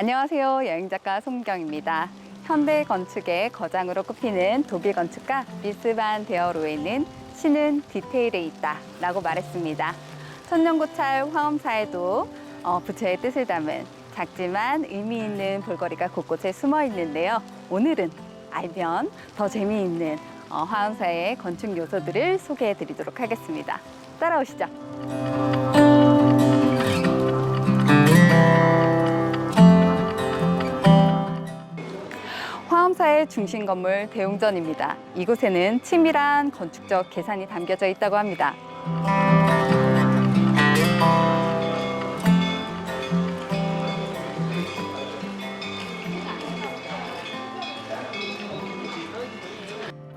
안녕하세요. 여행작가 송경입니다. 현대 건축의 거장으로 꼽히는 도비 건축가 미스반 데어로에는 신은 디테일에 있다 라고 말했습니다. 천년고찰 화엄사에도 어, 부처의 뜻을 담은 작지만 의미 있는 볼거리가 곳곳에 숨어 있는데요. 오늘은 알면 더 재미있는 어, 화엄사의 건축 요소들을 소개해 드리도록 하겠습니다. 따라오시죠. 중심 건물 대웅전입니다. 이곳에는 치밀한 건축적 계산이 담겨져 있다고 합니다.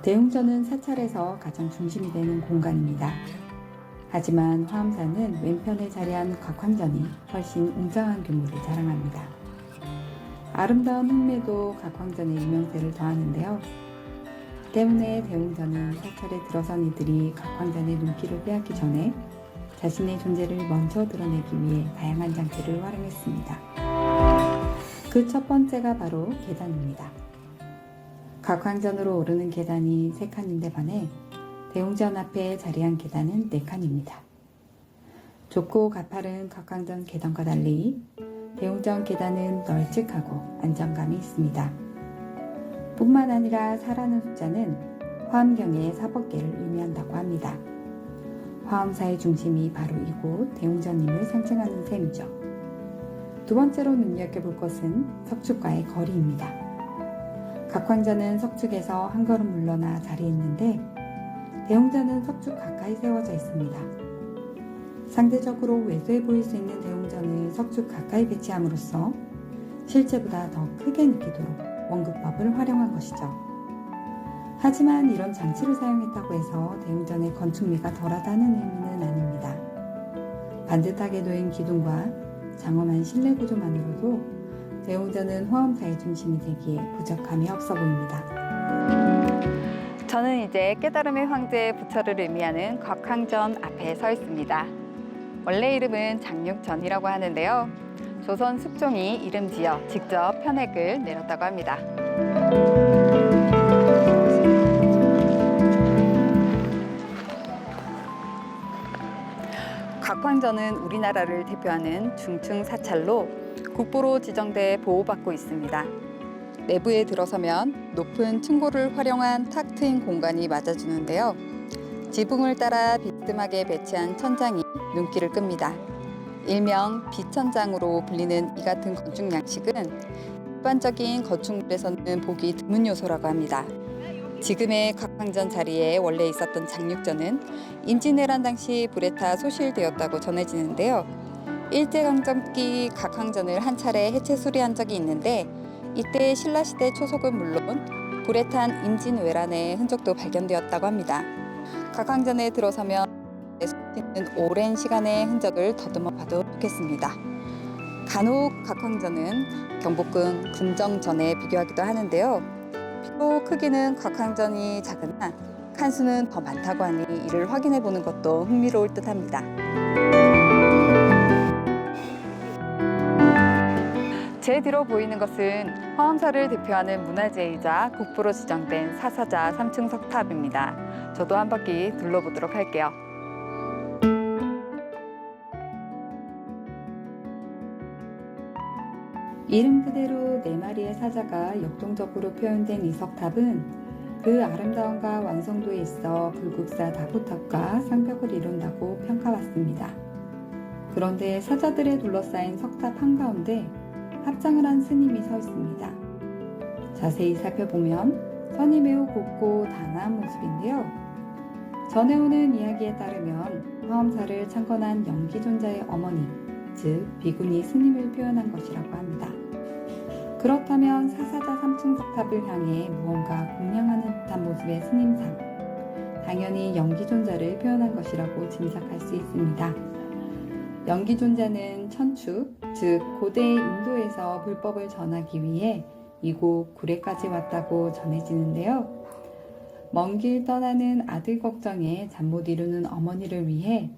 대웅전은 사찰에서 가장 중심이 되는 공간입니다. 하지만 화엄사는 왼편에 자리한 각황전이 훨씬 웅장한 규모를 자랑합니다. 아름다운 흑매도 각황전의 유명세를 더하는데요. 때문에 대웅전은 사찰에 들어선 이들이 각황전의 눈길을 빼앗기 전에 자신의 존재를 먼저 드러내기 위해 다양한 장치를 활용했습니다. 그 첫 번째가 바로 계단입니다. 각황전으로 오르는 계단이 세 칸인데 반해 대웅전 앞에 자리한 계단은 네 칸입니다. 좁고 가파른 각황전 계단과 달리 대웅전 계단은 널찍하고 안정감이 있습니다. 뿐만 아니라 사라는 숫자는 화엄경의 사법계를 의미한다고 합니다. 화엄사의 중심이 바로 이곳 대웅전임을 상징하는 셈이죠. 두 번째로 눈여겨볼 것은 석축과의 거리입니다. 각황전은 석축에서 한 걸음 물러나 자리에 있는데 대웅전은 석축 가까이 세워져 있습니다. 상대적으로 왜소해 보일 수 있는 대웅전을 석축 가까이 배치함으로써 실제보다 더 크게 느끼도록 원급법을 활용한 것이죠. 하지만 이런 장치를 사용했다고 해서 대웅전의 건축미가 덜하다는 의미는 아닙니다. 반듯하게 놓인 기둥과 장엄한 실내 구조만으로도 대웅전은 화엄사의 중심이 되기에 부족함이 없어 보입니다. 저는 이제 깨달음의 황제 부처를 의미하는 곽황전 앞에 서 있습니다. 원래 이름은 장육전이라고 하는데요. 조선 숙종이 이름 지어 직접 편액을 내렸다고 합니다. 곽황전은 우리나라를 대표하는 중층 사찰로 국보로 지정돼 보호받고 있습니다. 내부에 들어서면 높은 층고를 활용한 탁 트인 공간이 맞아주는데요. 지붕을 따라 비스듬하게 배치한 천장이 눈길을 끕니다. 일명 비천장으로 불리는 이 같은 건축 양식은 일반적인 건축물에서는 보기 드문 요소라고 합니다. 지금의 각황전 자리에 원래 있었던 장육전은 임진왜란 당시 불에 타 소실되었다고 전해지는데요. 일제강점기 각황전을 한 차례 해체 수리한 적이 있는데 이때 신라시대 초속은 물론 불에 탄 임진왜란의 흔적도 발견되었다고 합니다. 각황전에 들어서면 있는 오랜 시간의 흔적을 더듬어 봐도 좋겠습니다. 간혹 각황전은 경복궁 군정전에 비교하기도 하는데요. 표 크기는 각황전이 작으나 칸수는 더 많다고 하니 이를 확인해 보는 것도 흥미로울 듯합니다. 제 뒤로 보이는 것은 화엄사를 대표하는 문화재이자 국보로 지정된 사사자 3층 석탑입니다. 저도 한 바퀴 둘러보도록 할게요. 이름 그대로 네 마리의 사자가 역동적으로 표현된 이 석탑은 그 아름다움과 완성도에 있어 불국사 다보탑과 상벽을 이룬다고 평가받습니다. 그런데 사자들에 둘러싸인 석탑 한가운데 합장을 한 스님이 서 있습니다. 자세히 살펴보면 선이 매우 곱고 단아한 모습인데요. 전해오는 이야기에 따르면 화엄사를 창건한 영기존자의 어머니, 즉 비구니 스님을 표현한 것이라고 합니다. 그렇다면 사사자 삼층 석탑을 향해 무언가 공양하는 듯한 모습의 스님상, 당연히 영기존자를 표현한 것이라고 짐작할 수 있습니다. 영기존자는 천축, 즉 고대 인도에서 불법을 전하기 위해 이곳 구례까지 왔다고 전해지는데요. 먼 길 떠나는 아들 걱정에 잠 못 이루는 어머니를 위해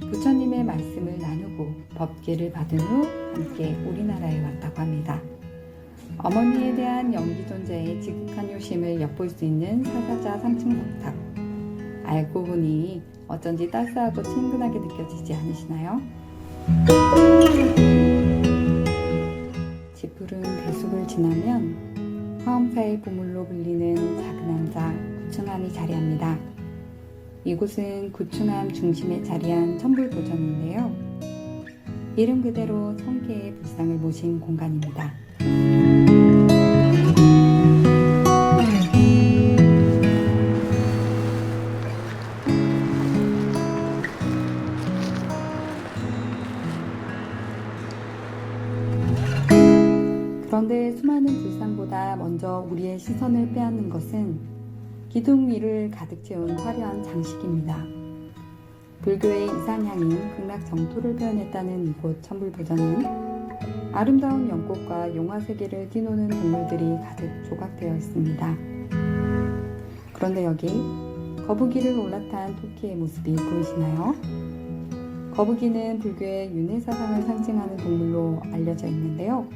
부처님의 말씀을 나누고 법계를 받은 후 함께 우리나라에 왔다고 합니다. 어머니에 대한 연기 존재의 지극한 효심을 엿볼 수 있는 사사자 3층 석탑. 알고 보니 어쩐지 따스하고 친근하게 느껴지지 않으시나요? 짙푸른 대숲을 지나면 화엄사의 보물로 불리는 작은 함자 구층암이 자리합니다. 이곳은 구층암 중심에 자리한 천불보전인데요. 이름 그대로 성계의 불상을 모신 공간입니다. 수많은 불상보다 먼저 우리의 시선을 빼앗는 것은 기둥 위를 가득 채운 화려한 장식입니다. 불교의 이상향인 극락 정토를 표현했다는 이곳 천불보전은 아름다운 연꽃과 용화 세계를 뛰노는 동물들이 가득 조각되어 있습니다. 그런데 여기 거북이를 올라탄 토끼의 모습이 보이시나요? 거북이는 불교의 윤회 사상을 상징하는 동물로 알려져 있는데요.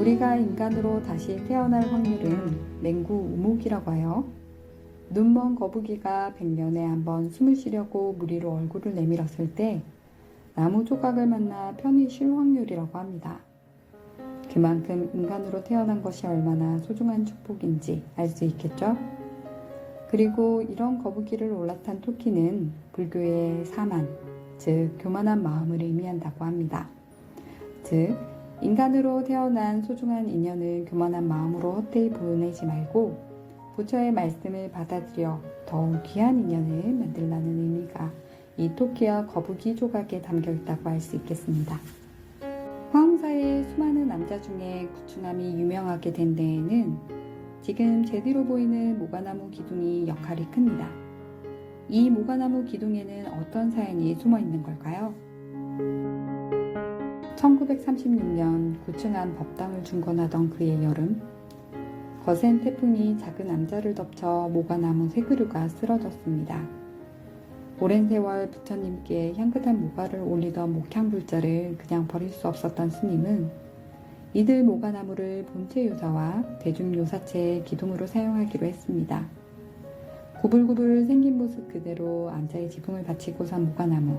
우리가 인간으로 다시 태어날 확률은 맹구 우목이라고 하여 눈먼 거북이가 백년에 한 번 숨을 쉬려고 무리로 얼굴을 내밀었을 때 나무 조각을 만나 편히 쉴 확률이라고 합니다. 그만큼 인간으로 태어난 것이 얼마나 소중한 축복인지 알 수 있겠죠? 그리고 이런 거북이를 올라탄 토끼는 불교의 사만, 즉 교만한 마음을 의미한다고 합니다. 즉 인간으로 태어난 소중한 인연을 교만한 마음으로 헛되이 보내지 말고 부처의 말씀을 받아들여 더욱 귀한 인연을 만들라는 의미가 이 토끼와 거북이 조각에 담겨 있다고 할 수 있겠습니다. 화엄사의 수많은 남자 중에 구충함이 유명하게 된 데에는 지금 제 뒤로 보이는 모가나무 기둥이 역할이 큽니다. 이 모가나무 기둥에는 어떤 사연이 숨어 있는 걸까요? 1936년 구층한 법당을 중건하던 그의 여름, 거센 태풍이 작은 암자를 덮쳐 모가나무 세 그루가 쓰러졌습니다. 오랜 세월 부처님께 향긋한 모가를 올리던 목향불자를 그냥 버릴 수 없었던 스님은 이들 모가나무를 본체 요사와 대중 요사체의 기둥으로 사용하기로 했습니다. 구불구불 생긴 모습 그대로 암자의 지붕을 바치고 산 모가나무.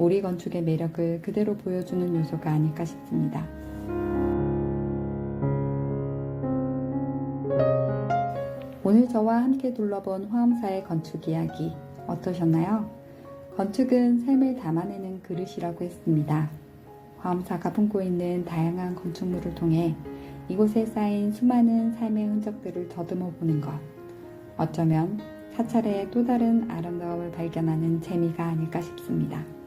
오리 건축의 매력을 그대로 보여주는 요소가 아닐까 싶습니다. 오늘 저와 함께 둘러본 화엄사의 건축 이야기 어떠셨나요? 건축은 삶을 담아내는 그릇이라고 했습니다. 화엄사가 품고 있는 다양한 건축물을 통해 이곳에 쌓인 수많은 삶의 흔적들을 더듬어 보는 것. 어쩌면 사찰의 또 다른 아름다움을 발견하는 재미가 아닐까 싶습니다.